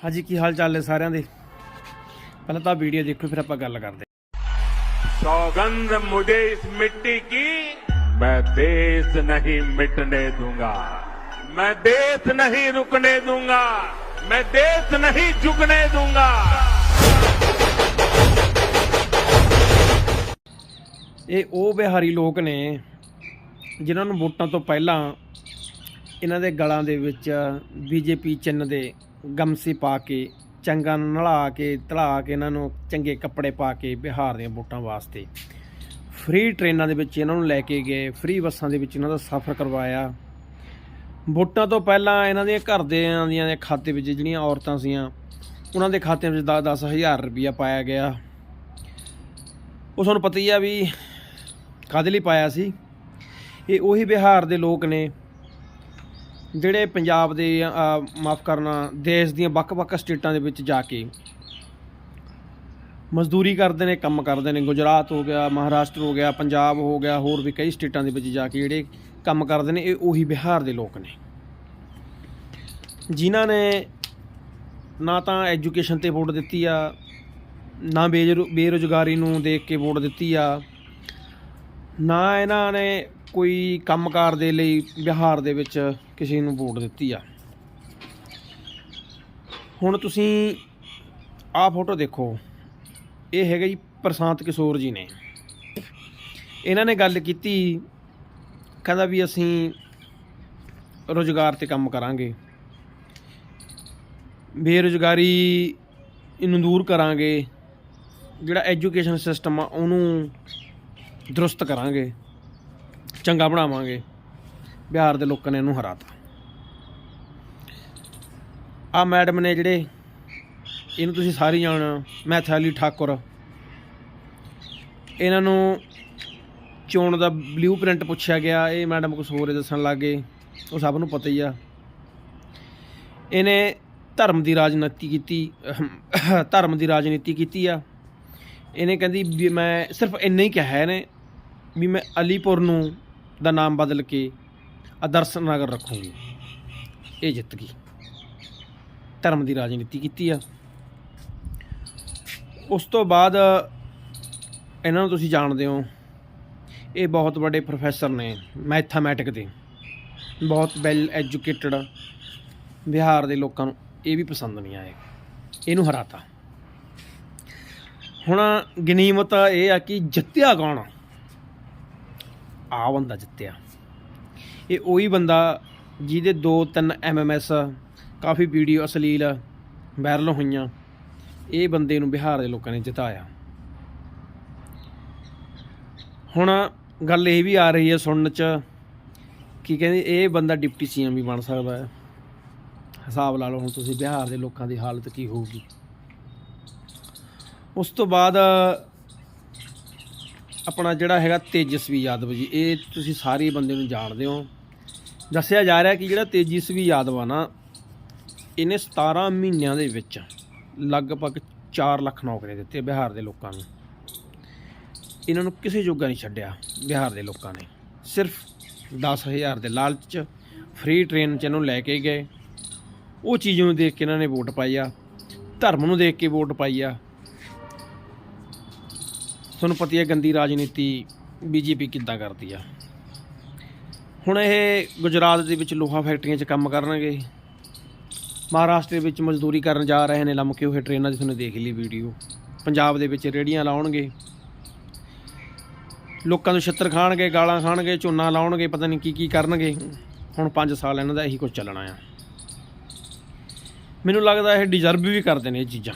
ਹਾਂਜੀ ਕੀ ਹਾਲ ਚਾਲ ਹੈ ਸਾਰਿਆਂ ਦੇ ਪਹਿਲਾਂ ਤਾਂ ਵੀਡੀਓ ਦੇਖੋ ਫਿਰ ਆਪਾਂ ਗੱਲ ਕਰਦੇ सौगंध मुझे इस मिट्टी की मैं देश नहीं मिटने दूंगा मैं देश नहीं रुकने दूंगा मैं देश नहीं झुकने दूंगा ਇਹ ਉਹ ਬਿਹਾਰੀ ਲੋਕ ਨੇ ਜਿਨ੍ਹਾਂ ਨੂੰ ਵੋਟਾਂ ਤੋਂ ਪਹਿਲਾਂ ਇਹਨਾਂ ਦੇ ਗਲਾਂ ਦੇ ਵਿੱਚ ਬੀਜੇਪੀ ਚਿੰਨ੍ਹ ਦੇ ਗਮਸੀ ਪਾ ਕੇ, ਚੰਗਾ ਨਲਾ ਕੇ ਧਲਾ ਕੇ ਇਹਨਾਂ ਨੂੰ ਚੰਗੇ ਕੱਪੜੇ ਪਾ ਕੇ ਬਿਹਾਰ ਦੀਆਂ ਵੋਟਾਂ ਵਾਸਤੇ। ਫ੍ਰੀ ਟ੍ਰੇਨਾਂ ਦੇ ਵਿੱਚ ਇਹਨਾਂ ਨੂੰ ਲੈ ਕੇ ਗਏ, ਫ੍ਰੀ ਬੱਸਾਂ ਦੇ ਵਿੱਚ ਇਹਨਾਂ ਦਾ ਸਫ਼ਰ ਕਰਵਾਇਆ। ਵੋਟਾਂ ਤੋਂ ਪਹਿਲਾਂ ਇਹਨਾਂ ਦੇ ਘਰ ਦੇ ਦੀਆਂ ਖਾਤੇ ਵਿੱਚ ਜਿਹੜੀਆਂ ਔਰਤਾਂ ਸੀਆਂ, ਉਹਨਾਂ ਦੇ ਖਾਤਿਆਂ ਵਿੱਚ 10 ਹਜ਼ਾਰ ਰੁਪਇਆ ਪਾਇਆ ਗਿਆ। ਉਹ ਤੁਹਾਨੂੰ ਪਤਾ ਹੀ ਆ ਵੀ ਕਾਹਦੇ ਲਈ ਪਾਇਆ ਸੀ? ਇਹ ਉਹੀ ਬਿਹਾਰ ਦੇ ਲੋਕ ਨੇ। ਜਿਹੜੇ ਪੰਜਾਬ ਦੇ ਮਾਫ ਕਰਨਾ, ਦੇਸ਼ ਦੀਆਂ ਵੱਖ-ਵੱਖ ਸਟੇਟਾਂ ਦੇ ਵਿੱਚ ਜਾ ਕੇ ਮਜ਼ਦੂਰੀ ਕਰਦੇ ਨੇ, ਕੰਮ ਕਰਦੇ ਨੇ। ਗੁਜਰਾਤ ਹੋ ਗਿਆ, ਮਹਾਰਾਸ਼ਟਰ ਹੋ ਗਿਆ, ਪੰਜਾਬ ਹੋ ਗਿਆ, ਹੋਰ ਵੀ ਕਈ ਸਟੇਟਾਂ ਦੇ ਵਿੱਚ ਜਾ ਕੇ ਜਿਹੜੇ ਕੰਮ ਕਰਦੇ ਨੇ, ਇਹ ਉਹੀ ਬਿਹਾਰ ਦੇ ਲੋਕ ਨੇ। ਜਿਨ੍ਹਾਂ ਨੇ ਨਾ ਤਾਂ ਐਜੂਕੇਸ਼ਨ ਤੇ ਵੋਟ ਦਿੱਤੀ ਆ, ਨਾ ਬੇਜਰੋ- ਬੇਰੁਜ਼ਗਾਰੀ ਨੂੰ ਦੇਖ ਕੇ ਵੋਟ ਦਿੱਤੀ ਆ, ਨਾ ਇਹਨਾਂ ਨੇ ਕੋਈ ਕੰਮਕਾਰ ਦੇ ਲਈ ਬਿਹਾਰ ਦੇ ਵਿੱਚ ਕਿਸੇ ਨੂੰ ਵੋਟ ਦਿੱਤੀ ਆ? ਹੁਣ ਤੁਸੀਂ ਆਹ ਫੋਟੋ ਦੇਖੋ। ਇਹ ਹੈਗਾ ਜੀ ਪ੍ਰਸ਼ਾਂਤ ਕਿਸ਼ੋਰ ਜੀ ਨੇ। ਇਹਨਾਂ ਨੇ ਗੱਲ ਕੀਤੀ, ਕਹਿੰਦਾ ਵੀ ਅਸੀਂ ਰੋਜ਼ਗਾਰ ਤੇ ਕੰਮ ਕਰਾਂਗੇ। ਬੇਰੁਜ਼ਗਾਰੀ ਇਹਨੂੰ ਦੂਰ ਕਰਾਂਗੇ। ਜਿਹੜਾ ਐਜੂਕੇਸ਼ਨ ਸਿਸਟਮ ਆ, ਉਹਨੂੰ ਦਰੁਸਤ ਕਰਾਂਗੇ। ਚੰਗਾ ਬਣਾਵਾਂਗੇ। ਬਿਹਾਰ ਦੇ ਲੋਕਾਂ ਨੇ ਇਹਨੂੰ ਹਰਾਤਾ ਆ ਮੈਡਮ ਨੇ ਜਿਹੜੇ ਇਹਨੂੰ ਤੁਸੀਂ ਸਾਰੀ ਜਾਣ ਮੈਥਾਲੀ ਠਾਕੁਰ। ਇਹਨਾਂ ਨੂੰ ਚੋਣ ਦਾ ਬਲੂਪ੍ਰਿੰਟ ਪੁੱਛਿਆ ਗਿਆ, ਇਹ ਮੈਡਮ ਕੁਝ ਹੋਰ ਦੱਸਣ ਲੱਗ ਗਏ ਉਹ ਸਭ ਨੂੰ ਪਤਾ ਹੀ ਆ। ਇਹਨੇ ਧਰਮ ਦੀ ਰਾਜਨੀਤੀ ਕੀਤੀ ਧਰਮ ਦੀ ਰਾਜਨੀਤੀ ਕੀਤੀ ਆ। ਇਹਨੇ ਕਹਿੰਦੀ ਵੀ ਮੈਂ ਸਿਰਫ ਇੰਨਾ ਹੀ ਕਿਹਾ ਇਹਨੇ, ਵੀ ਮੈਂ ਅਲੀਪੁਰ ਨੂੰ ਦਾ ਨਾਮ ਬਦਲ ਕੇ ਆਦਰਸ਼ ਨਗਰ ਰੱਖੂੰਗੀ। ਇਹ ਜਿੱਤ ਗਈ। ਧਰਮ ਦੀ ਰਾਜਨੀਤੀ ਕੀਤੀ ਆ। ਉਸ ਤੋਂ ਬਾਅਦ ਇਹਨਾਂ ਨੂੰ ਤੁਸੀਂ ਜਾਣਦੇ ਹੋ, ਇਹ ਬਹੁਤ ਵੱਡੇ ਪ੍ਰੋਫੈਸਰ ਨੇ ਮੈਥਮੈਟਿਕ ਦੇ। ਬਹੁਤ ਵੈਲ ਐਜੂਕੇਟਡ ਬਿਹਾਰ ਦੇ ਲੋਕਾਂ ਨੂੰ ਇਹ ਵੀ ਪਸੰਦ ਨਹੀਂ ਆਏ ਇਹਨੂੰ ਹਰਾਤਾ। ਹੁਣ ਗਨੀਮਤ ਇਹ ਆ ਕਿ ਜਿੱਤਿਆ ਕੌਣ ਆ ਬੰਦਾ ਜਿੱਤਿਆ। ਇਹ ਉਹੀ ਬੰਦਾ ਜਿਹਦੇ 2-3 ਐਮਐਮਐਸ ਕਾਫੀ ਵੀਡੀਓ ਅਸਲੀਲ ਵਾਇਰਲ ਹੋਈਆਂ, ਇਹ ਬੰਦੇ ਨੂੰ ਬਿਹਾਰ ਦੇ ਲੋਕਾਂ ਨੇ ਜਿਤਾਇਆ। ਹੁਣ ਗੱਲ ਇਹ ਵੀ ਆ ਰਹੀ ਹੈ ਸੁਣਨ ਚ ਕੀ ਕਹਿੰਦੇ ਇਹ ਬੰਦਾ ਡਿਪਟੀ ਸੀਐਮ ਵੀ ਬਣ ਸਕਦਾ ਹੈ। ਹਿਸਾਬ ਲਾ ਲਓ ਹੁਣ ਤੁਸੀਂ ਬਿਹਾਰ ਦੇ ਲੋਕਾਂ ਦੀ ਹਾਲਤ ਕੀ ਹੋਊਗੀ। ਉਸ ਤੋਂ ਬਾਅਦ ਆਪਣਾ ਜਿਹੜਾ ਹੈਗਾ ਤੇਜਸਵੀ ਯਾਦਵ ਜੀ, ਇਹ ਤੁਸੀਂ ਸਾਰੇ ਬੰਦੇ ਨੂੰ ਜਾਣਦੇ ਹੋ। ਦੱਸਿਆ ਜਾ ਰਿਹਾ ਕਿ ਜਿਹੜਾ ਤੇਜਸਵੀ ਯਾਦਵ ਆ ਨਾ, ਇਹਨੇ 17 ਮਹੀਨਿਆਂ ਦੇ ਵਿੱਚ ਲਗਭਗ 4 ਲੱਖ ਨੌਕਰੀਆਂ ਦਿੱਤੀਆਂ ਬਿਹਾਰ ਦੇ ਲੋਕਾਂ ਨੂੰ। ਇਹਨਾਂ ਨੂੰ ਕਿਸੇ ਜੋਗਾ ਨਹੀਂ ਛੱਡਿਆ ਬਿਹਾਰ ਦੇ ਲੋਕਾਂ ਨੇ। ਸਿਰਫ 10000 ਦੇ ਲਾਲਚ 'ਚ ਫ੍ਰੀ ਟ੍ਰੇਨ 'ਚ ਇਹਨੂੰ ਲੈ ਕੇ ਗਏ। ਉਹ ਚੀਜ਼ ਨੂੰ ਦੇਖ ਕੇ ਇਹਨਾਂ ਨੇ ਵੋਟ ਪਾਈ ਆ। ਧਰਮ ਨੂੰ ਦੇਖ ਕੇ ਵੋਟ ਪਾਈ ਆ। ਤੁਹਾਨੂੰ ਪਤਾ ਹੀ ਹੈ ਗੰਦੀ ਰਾਜਨੀਤੀ ਬੀਜੇਪੀ ਕਿੱਦਾਂ ਕਰਦੀ ਆ। ਹੁਣ ਇਹ ਗੁਜਰਾਤ ਦੇ ਵਿੱਚ ਲੋਹਾ ਫੈਕਟਰੀਆਂ 'ਚ ਕੰਮ ਕਰਨਗੇ। ਮਹਾਰਾਸ਼ਟਰ ਵਿੱਚ ਮਜ਼ਦੂਰੀ ਕਰਨ ਜਾ ਰਹੇ ਨੇ ਲੰਮਕੇ ਹੋਏ ਟ੍ਰੇਨਾਂ ਦੀ, ਤੁਹਾਨੂੰ ਦੇਖ ਲਈ ਵੀਡੀਓ। ਪੰਜਾਬ ਦੇ ਵਿੱਚ ਰੇੜੀਆਂ ਲਾਉਣਗੇ। ਲੋਕਾਂ ਨੂੰ ਛੱਤਰ ਖਾਣਗੇ, ਗਾਲਾਂ ਖਾਣਗੇ, ਝੋਨਾ ਲਾਉਣਗੇ, ਪਤਾ ਨਹੀਂ ਕੀ ਕੀ ਕਰਨਗੇ। ਹੁਣ 5 ਸਾਲ ਇਹਨਾਂ ਦਾ ਇਹੀ ਕੁਝ ਚੱਲਣਾ ਆ। ਮੈਨੂੰ ਲੱਗਦਾ ਇਹ ਡਿਜ਼ਰਵ ਵੀ ਕਰਦੇ ਨੇ ਇਹ ਚੀਜ਼ਾਂ।